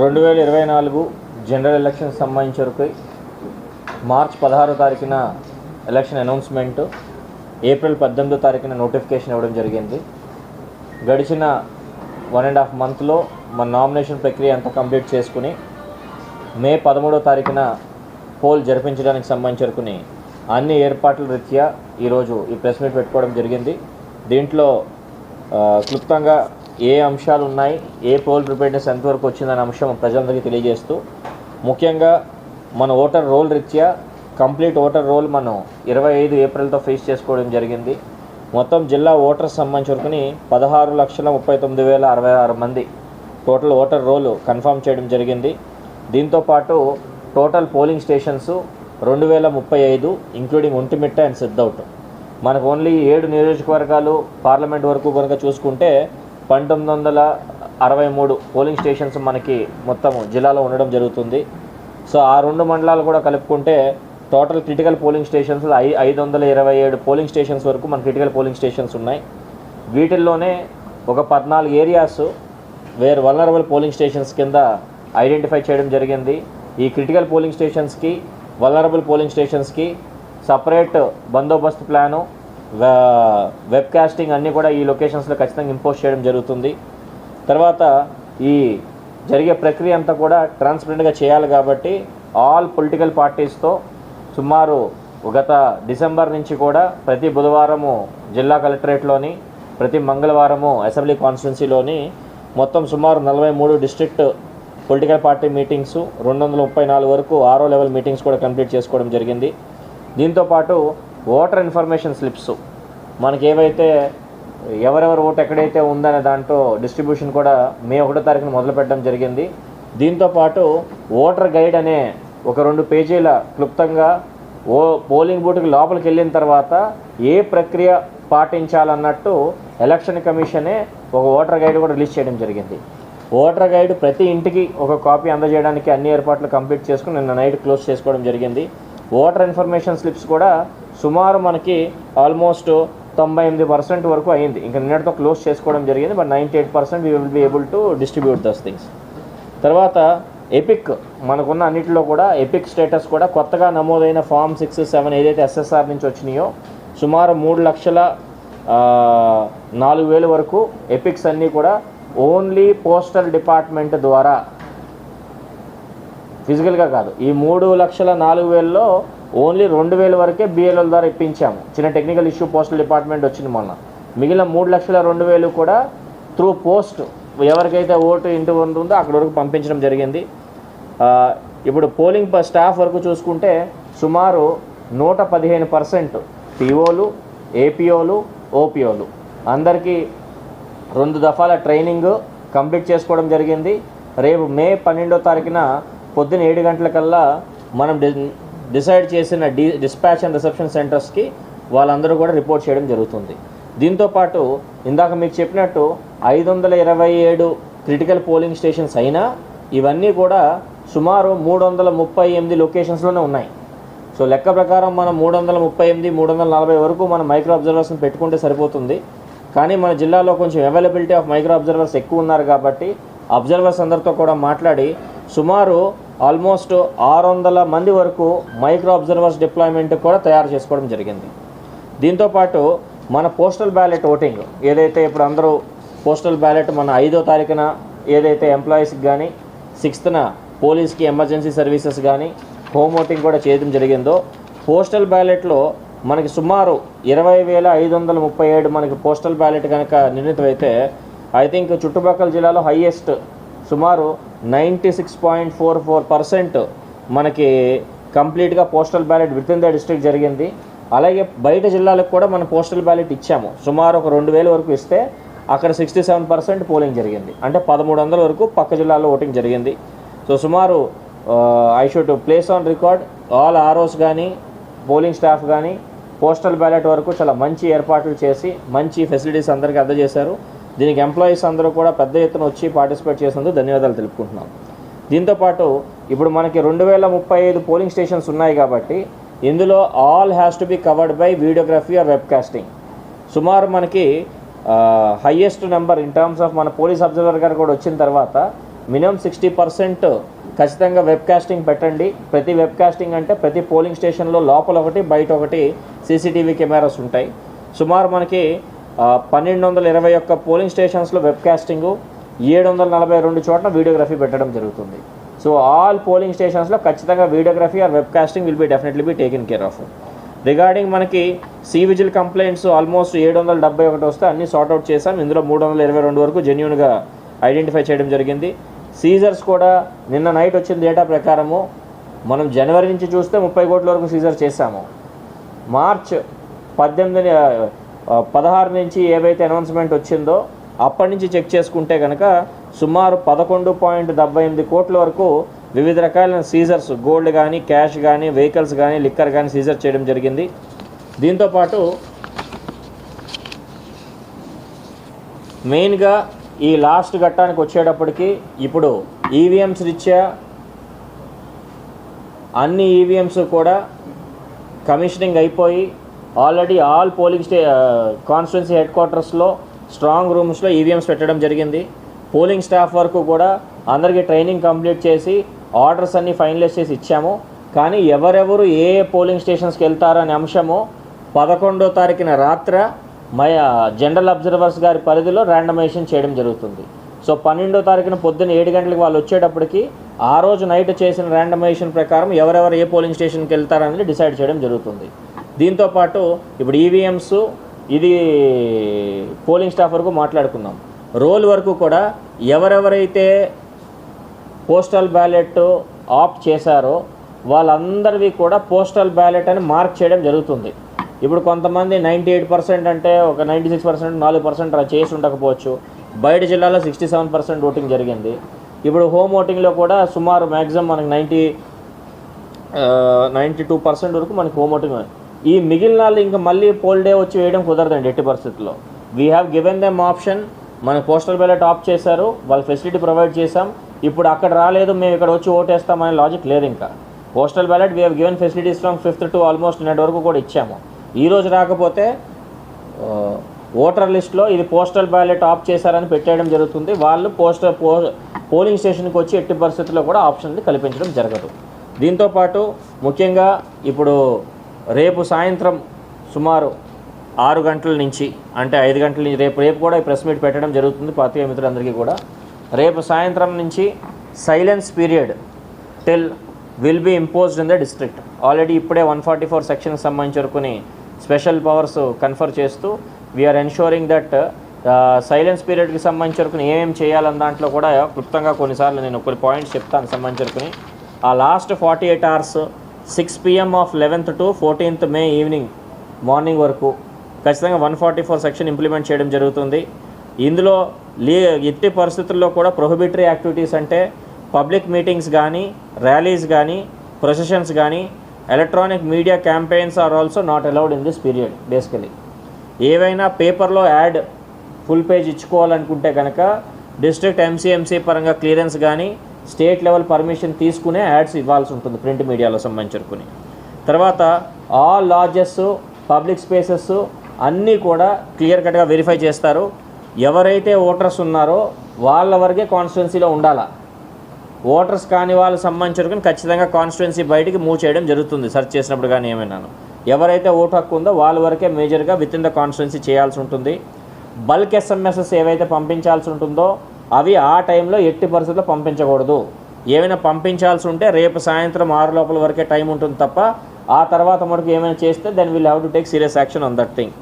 రెండు వేల ఇరవై నాలుగు జనరల్ ఎలక్షన్ సంబంధించి వరకు మార్చ్ పదహారో తారీఖున ఎలక్షన్ అనౌన్స్మెంట్ ఏప్రిల్ పద్దెనిమిదో తారీఖున నోటిఫికేషన్ ఇవ్వడం జరిగింది. గడిచిన వన్ అండ్ హాఫ్ మంత్లో మన నామినేషన్ ప్రక్రియ అంతా కంప్లీట్ చేసుకుని మే పదమూడో తారీఖున పోల్ జరిపించడానికి సంబంధించి వరకుని అన్ని ఏర్పాట్ల రీత్యా ఈరోజు ఈ ప్రెస్ మీట్ పెట్టుకోవడం జరిగింది. దీంట్లో క్లుప్తంగా ఏ అంశాలు ఉన్నాయి ఏ పోల్ ప్రిపేర్నెస్ ఎంతవరకు వచ్చిందనే అంశం ప్రజలందరికీ తెలియజేస్తూ ముఖ్యంగా మన ఓటర్ రోల్ రీత్యా కంప్లీట్ ఓటర్ రోల్ మనం ఇరవై ఐదు ఏప్రిల్తో ఫేస్ చేసుకోవడం జరిగింది. మొత్తం జిల్లా ఓటర్స్ సంబంధించి వరకుని పదహారు లక్షల ముప్పై తొమ్మిది వేల అరవై ఆరు మంది టోటల్ ఓటర్ రోల్ కన్ఫర్మ్ చేయడం జరిగింది. దీంతో పాటు టోటల్ పోలింగ్ స్టేషన్స్ రెండు వేల ముప్పై ఐదు ఇంక్లూడింగ్ ఒంటిమిట్ట అండ్ సిద్ధౌట్. మనకు ఓన్లీ ఏడు నియోజకవర్గాలు పార్లమెంట్ వరకు కనుక చూసుకుంటే పంతొమ్మిది వందల అరవై మూడు పోలింగ్ స్టేషన్స్ మనకి మొత్తం జిల్లాలో ఉండడం జరుగుతుంది. సో ఆ రెండు మండలాలు కూడా కలుపుకుంటే టోటల్ క్రిటికల్ పోలింగ్ స్టేషన్స్ ఐ ఐదు వందల ఇరవై ఏడు పోలింగ్ స్టేషన్స్ వరకు మన క్రిటికల్ పోలింగ్ స్టేషన్స్ ఉన్నాయి. వీటిల్లోనే ఒక పద్నాలుగు areas where vulnerable polling stations కింద ఐడెంటిఫై చేయడం జరిగింది. ఈ క్రిటికల్ పోలింగ్ స్టేషన్స్కి వలనరబుల్ పోలింగ్ స్టేషన్స్కి సపరేట్ బందోబస్తు ప్లాను వెబ్ కాస్టింగ్ అన్నీ కూడా ఈ లొకేషన్స్లో ఖచ్చితంగా ఇంపోజ్ చేయడం జరుగుతుంది. తర్వాత ఈ జరిగే ప్రక్రియ అంతా కూడా ట్రాన్స్పరెంట్గా చేయాలి కాబట్టి ఆల్ పొలిటికల్ పార్టీస్తో సుమారు గత డిసెంబర్ నుంచి కూడా ప్రతి బుధవారము జిల్లా కలెక్టరేట్లోని ప్రతి మంగళవారము అసెంబ్లీ కాన్స్టిట్యున్సీలోని మొత్తం సుమారు నలభై మూడు డిస్ట్రిక్ట్ పొలిటికల్ పార్టీ మీటింగ్స్ రెండు వందల ముప్పై నాలుగు వరకు ఆరో లెవెల్ మీటింగ్స్ కూడా కంప్లీట్ చేసుకోవడం జరిగింది. దీంతోపాటు ఓటర్ ఇన్ఫర్మేషన్ స్లిప్స్. మనకి ఏవైతే ఎవరెవరు ఓటు ఎక్కడైతే ఉందనే దాంట్లో డిస్ట్రిబ్యూషన్ కూడా మే ఒకటో తారీఖున మొదలు పెట్టడం జరిగింది. దీంతోపాటు ఓటర్ గైడ్ అనే ఒక రెండు పేజీల క్లుప్తంగా ఓ పోలింగ్ బూత్కి లోపలికి వెళ్ళిన తర్వాత ఏ ప్రక్రియ పాటించాలన్నట్టు ఎలక్షన్ కమిషనే ఒక ఓటర్ గైడ్ కూడా రిలీజ్ చేయడం జరిగింది. ఓటర్ గైడ్ ప్రతి ఇంటికి ఒక కాపీ అందజేయడానికి అన్ని ఏర్పాట్లు కంప్లీట్ చేసుకుని నిన్న నైట్ క్లోజ్ చేసుకోవడం జరిగింది. ఓటర్ ఇన్ఫర్మేషన్ స్లిప్స్ కూడా సుమారు మనకి ఆల్మోస్ట్ తొంభై ఎనిమిది పర్సెంట్ వరకు అయింది. ఇంకా నిన్నటితో క్లోజ్ చేసుకోవడం జరిగింది but ninety eight percent we will be able to distribute these things తర్వాత ఎపిక్ మనకున్న అన్నిటిలో కూడా ఎపిక్ స్టేటస్ కూడా కొత్తగా నమోదైన ఫామ్ సిక్స్ సెవెన్ ఏదైతే ఎస్ఎస్ఆర్ నుంచి వచ్చినాయో సుమారు మూడు లక్షల నాలుగు వేలు వరకు ఎపిక్స్ అన్నీ కూడా ఓన్లీ పోస్టల్ డిపార్ట్మెంట్ ద్వారా ఫిజికల్గా కాదు ఈ మూడు లక్షల నాలుగు వేలలో ఓన్లీ రెండు వేల వరకే బిఎల్ఓ ద్వారా ఇప్పించాము. చిన్న టెక్నికల్ ఇష్యూ పోస్టల్ డిపార్ట్మెంట్ వచ్చింది మొన్న. మిగిలిన మూడు లక్షల రెండు వేలు కూడా త్రూ పోస్ట్ ఎవరికైతే ఓటు ఇంటి ఉంటుందో అక్కడ వరకు పంపించడం జరిగింది. ఇప్పుడు పోలింగ్ ప- స్టాఫ్ వరకు చూసుకుంటే సుమారు నూట పదిహేను పర్సెంట్ పిఓలు ఏపీఓలు ఓపీఓలు అందరికీ రెండు దఫాల ట్రైనింగ్ కంప్లీట్ చేసుకోవడం జరిగింది. రేపు మే పన్నెండో తారీఖున పొద్దున్న ఏడు గంటలకల్లా మనం డి- డిసైడ్ చేసిన డి డిస్పాచ్ అండ్ రిసెప్షన్ సెంటర్స్కి వాళ్ళందరూ కూడా రిపోర్ట్ చేయడం జరుగుతుంది. దీంతోపాటు ఇందాక మీకు చెప్పినట్టు ఐదు వందల ఇరవై ఏడు క్రిటికల్ పోలింగ్ స్టేషన్స్ అయినా ఇవన్నీ కూడా సుమారు మూడు వందల ముప్పై ఎనిమిది లొకేషన్స్లోనే ఉన్నాయి. సో లెక్క ప్రకారం మనం మూడు వందల ముప్పై ఎనిమిది మూడు వందల నలభై వరకు మనం మైక్రో అబ్జర్వర్స్ని పెట్టుకుంటే సరిపోతుంది. కానీ మన జిల్లాలో కొంచెం అవైలబిలిటీ ఆఫ్ మైక్రో అబ్జర్వర్స్ ఎక్కువ ఉన్నారు కాబట్టి అబ్జర్వర్స్ అందరితో కూడా మాట్లాడి సుమారు ఆల్మోస్ట్ ఆరు వందల మంది వరకు మైక్రో అబ్జర్వర్స్ డిప్లాయ్మెంట్ కూడా తయారు చేసుకోవడం జరిగింది. దీంతోపాటు మన పోస్టల్ బ్యాలెట్ ఓటింగ్ ఏదైతే ఇప్పుడు అందరూ పోస్టల్ బ్యాలెట్ మన ఐదో తారీఖున ఏదైతే ఎంప్లాయీస్కి కానీ సిక్స్త్న పోలీస్కి ఎమర్జెన్సీ సర్వీసెస్ కానీ హోమ్ ఓటింగ్ కూడా చేయడం జరిగిందో పోస్టల్ బ్యాలెట్లో మనకి సుమారు ఇరవై వేల ఐదు వందల ముప్పై ఏడు మనకి పోస్టల్ బ్యాలెట్ కనుక నిర్ణీతమైతే ఐ థింక్ చుట్టుపక్కల జిల్లాలో హయ్యెస్ట్ సుమారు ninety six point four four percent మనకి కంప్లీట్గా postal ballot within the district జరిగింది. అలాగే బయట జిల్లాలకు కూడా మనం పోస్టల్ బ్యాలెట్ ఇచ్చాము. సుమారు ఒక రెండు వేల వరకు ఇస్తే అక్కడ సిక్స్టీ సెవెన్ పర్సెంట్ పోలింగ్ జరిగింది. అంటే పదమూడు వందల వరకు పక్క జిల్లాలో ఓటింగ్ జరిగింది. సో సుమారు I should place on record all ROs కానీ పోలింగ్ స్టాఫ్ కానీ పోస్టల్ బ్యాలెట్ వరకు చాలా మంచి ఏర్పాట్లు చేసి మంచి ఫెసిలిటీస్ అందరికీ అందజేశారు. దీనికి ఎంప్లాయీస్ అందరూ కూడా పెద్ద ఎత్తున వచ్చి పార్టిసిపేట్ చేసినందుకు ధన్యవాదాలు తెలుపుకుంటున్నాం. దీంతోపాటు ఇప్పుడు మనకి రెండు వేల ముప్పై ఐదు పోలింగ్ స్టేషన్స్ ఉన్నాయి కాబట్టి ఇందులో all has to be covered by videography or web casting సుమారు మనకి highest number in terms of మన పోలీస్ అబ్జర్వర్ గారు కూడా వచ్చిన తర్వాత మినిమం సిక్స్టీ పర్సెంట్ ఖచ్చితంగా వెబ్ కాస్టింగ్ పెట్టండి. ప్రతి వెబ్ కాస్టింగ్ అంటే ప్రతి పోలింగ్ స్టేషన్లో లోపల ఒకటి బయట ఒకటి సీసీటీవీ కెమెరాస్ ఉంటాయి. సుమారు మనకి పన్నెండు వందల ఇరవై ఒక్క పోలింగ్ స్టేషన్స్లో వెబ్ కాస్టింగు ఏడు వందల నలభై రెండు చోట్ల వీడియోగ్రఫీ పెట్టడం జరుగుతుంది. సో ఆల్ పోలింగ్ స్టేషన్స్లో ఖచ్చితంగా videography or web casting will be definitely be taken care of. Regarding మనకి సివిజిల్ కంప్లైంట్స్ ఆల్మోస్ట్ ఏడు వందల డెబ్బై ఒకటి వస్తే అన్ని సార్ట్అవుట్ చేశాం. ఇందులో మూడు వందల ఇరవై రెండు వరకు జెన్యున్గా ఐడెంటిఫై చేయడం జరిగింది. సీజర్స్ కూడా నిన్న నైట్ వచ్చిన డేటా ప్రకారము మనం జనవరి నుంచి చూస్తే ముప్పై కోట్ల వరకు సీజర్ చేశాము. మార్చ్ పద్దెనిమిది పదహారు నుంచి ఏవైతే అనౌన్స్మెంట్ వచ్చిందో అప్పటి నుంచి చెక్ చేసుకుంటే కనుక సుమారు పదకొండు పాయింట్ డెబ్బై ఎనిమిది కోట్ల వరకు వివిధ రకాలైన సీజర్స్ గోల్డ్ కానీ క్యాష్ కానీ వెహికల్స్ కానీ లిక్కర్ కానీ సీజర్ చేయడం జరిగింది. దీంతోపాటు మెయిన్గా ఈ లాస్ట్ ఘట్టానికి వచ్చేటప్పటికి ఇప్పుడు ఈవీఎంస్ రీత్యా అన్ని ఈవీఎంస్ కూడా కమిషనింగ్ అయిపోయి ఆల్రెడీ ఆల్ పోలింగ్ స్టే కాన్స్టిట్యున్సీ హెడ్ క్వార్టర్స్లో స్ట్రాంగ్ రూమ్స్లో ఈవీఎంస్ పెట్టడం జరిగింది. పోలింగ్ స్టాఫ్ వరకు కూడా అందరికీ ట్రైనింగ్ కంప్లీట్ చేసి ఆర్డర్స్ అన్నీ ఫైనలైజ్ చేసి ఇచ్చాము. కానీ ఎవరెవరు ఏ ఏ పోలింగ్ స్టేషన్స్కి వెళ్తారనే అంశము పదకొండో తారీఖున రాత్ర మయ జనరల్ అబ్జర్వర్స్ గారి పరిధిలో ర్యాండమైజేషన్ చేయడం జరుగుతుంది. సో పన్నెండో తారీఖున పొద్దున్న ఏడు గంటలకు వాళ్ళు వచ్చేటప్పటికి ఆ రోజు నైట్ చేసిన ర్యాండమైజేషన్ ప్రకారం ఎవరెవరు ఏ పోలింగ్ స్టేషన్కి వెళ్తారనేది డిసైడ్ చేయడం జరుగుతుంది. దీంతోపాటు ఇప్పుడు ఈవీఎంస్ ఇది పోలింగ్ స్టాఫ్ వరకు మాట్లాడుకుందాం రోల్ వరకు కూడా ఎవరెవరైతే పోస్టల్ బ్యాలెట్ ఆప్ట్ చేశారో వాళ్ళందరివి కూడా పోస్టల్ బ్యాలెట్ అని మార్క్ చేయడం జరుగుతుంది. ఇప్పుడు కొంతమంది నైంటీ ఎయిట్ పర్సెంట్ అంటే ఒక నైంటీ సిక్స్ పర్సెంట్ నాలుగు పర్సెంట్ అలా చేసి ఉండకపోవచ్చు. బయట జిల్లాలో సిక్స్టీ సెవెన్ పర్సెంట్ ఓటింగ్ జరిగింది. ఇప్పుడు హోమ్ ఓటింగ్లో కూడా సుమారు మ్యాక్సిమం మనకి నైంటీ నైంటీ టూ పర్సెంట్ వరకు మనకి హోమ్ ఓటింగ్ ఉంది. ఈ మిగిలిన వాళ్ళు ఇంకా మళ్ళీ పోల్ డే వచ్చి వేయడం కుదరదండి ఎట్టి పరిస్థితుల్లో. We have given them option మన పోస్టల్ బ్యాలెట్ ఆప్ చేశారు. వాళ్ళ ఫెసిలిటీ ప్రొవైడ్ చేశాం. ఇప్పుడు అక్కడ రాలేదు మేము ఇక్కడ వచ్చి ఓటేస్తామనే లాజిక్ లేదు ఇంకా. Postal ballot we have given facilities from fifth to almost నిన్నటి వరకు కూడా ఇచ్చాము. ఈరోజు రాకపోతే ఓటర్ లిస్ట్లో ఇది పోస్టల్ బ్యాలెట్ ఆఫ్ చేశారని పెట్టేయడం జరుగుతుంది. వాళ్ళు పోస్టల్ పో పోలింగ్ స్టేషన్కి వచ్చి ఎట్టి పరిస్థితుల్లో కూడా ఆప్షన్ కల్పించడం జరగదు. దీంతోపాటు ముఖ్యంగా ఇప్పుడు రేపు సాయంత్రం సుమారు ఆరు గంటల నుంచి అంటే ఐదు గంటల నుంచి రేపు రేపు కూడా ఈ ప్రెస్ మీట్ పెట్టడం జరుగుతుంది. పాతిక మిత్రులందరికీ కూడా. రేపు సాయంత్రం నుంచి silence period till will be imposed in the district. Already ఇప్పుడే వన్ ఫార్టీ ఫోర్ సెక్షన్కి సంబంధించి వరకుని స్పెషల్ పవర్స్ కన్ఫర్ చేస్తూ వీఆర్ ఎన్షూరింగ్ దట్ సైలెన్స్ పీరియడ్కి సంబంధించి వరకు ఏమేమి చేయాలని దాంట్లో కూడా క్లుప్తంగా కొన్నిసార్లు నేను కొన్ని పాయింట్స్ చెప్తాను సంబంధించి వరకుని. ఆ last forty eight hours six PM of eleventh to fourteenth May evening morning వరకు ఖచ్చితంగా one forty four section implement చేయడం జరుగుతుంది. ఇందులో లీ ఎట్టి పరిస్థితుల్లో కూడా ప్రొహిబిటరీ యాక్టివిటీస్ అంటే పబ్లిక్ మీటింగ్స్ కానీ ర్యాలీస్ కానీ ప్రొసెషన్స్ కానీ electronic media campaigns are also not allowed in this period basically ఏవైనా పేపర్లో యాడ్ ఫుల్ పేజ్ ఇచ్చుకోవాలనుకుంటే కనుక డిస్ట్రిక్ట్ ఎంసీఎంసీ పరంగా క్లియరెన్స్ కానీ స్టేట్ లెవెల్ పర్మిషన్ తీసుకునే యాడ్స్ ఇవ్వాల్సి ఉంటుంది ప్రింట్ మీడియాలో సంబంధించుకుని తర్వాత ఆల్ లాడ్జెస్ పబ్లిక్ స్పేసెస్ అన్నీ కూడా క్లియర్ కట్గా వెరిఫై చేస్తారు. ఎవరైతే ఓటర్స్ ఉన్నారో వాళ్ళ వరకే కాన్స్టిట్యున్సీలో ఉండాలా? ఓటర్స్ కాని వాళ్ళకి సంబంధించిన ఖచ్చితంగా కాన్స్టిట్యున్సీ బయటికి మూవ్ చేయడం జరుగుతుంది సెర్చ్ చేసినప్పుడు కానీ ఏమైనాను. ఎవరైతే ఓటు హక్కు ఉందో వాళ్ళ వరకే మేజర్గా విత్ ఇన్ ద కాన్స్టిట్యున్సీ చేయాల్సి ఉంటుంది. బల్క్ ఎస్ఎంఎస్ఎస్ ఏవైతే పంపించాల్సి ఉంటుందో అవి ఆ టైంలో ఎట్టి పరిస్థితుల్లో పంపించకూడదు. ఏమైనా పంపించాల్సి ఉంటే రేపు సాయంత్రం ఆరు లోపల వరకే టైం ఉంటుంది తప్ప ఆ తర్వాత మనకు ఏమైనా చేస్తే then will have to take serious action on that thing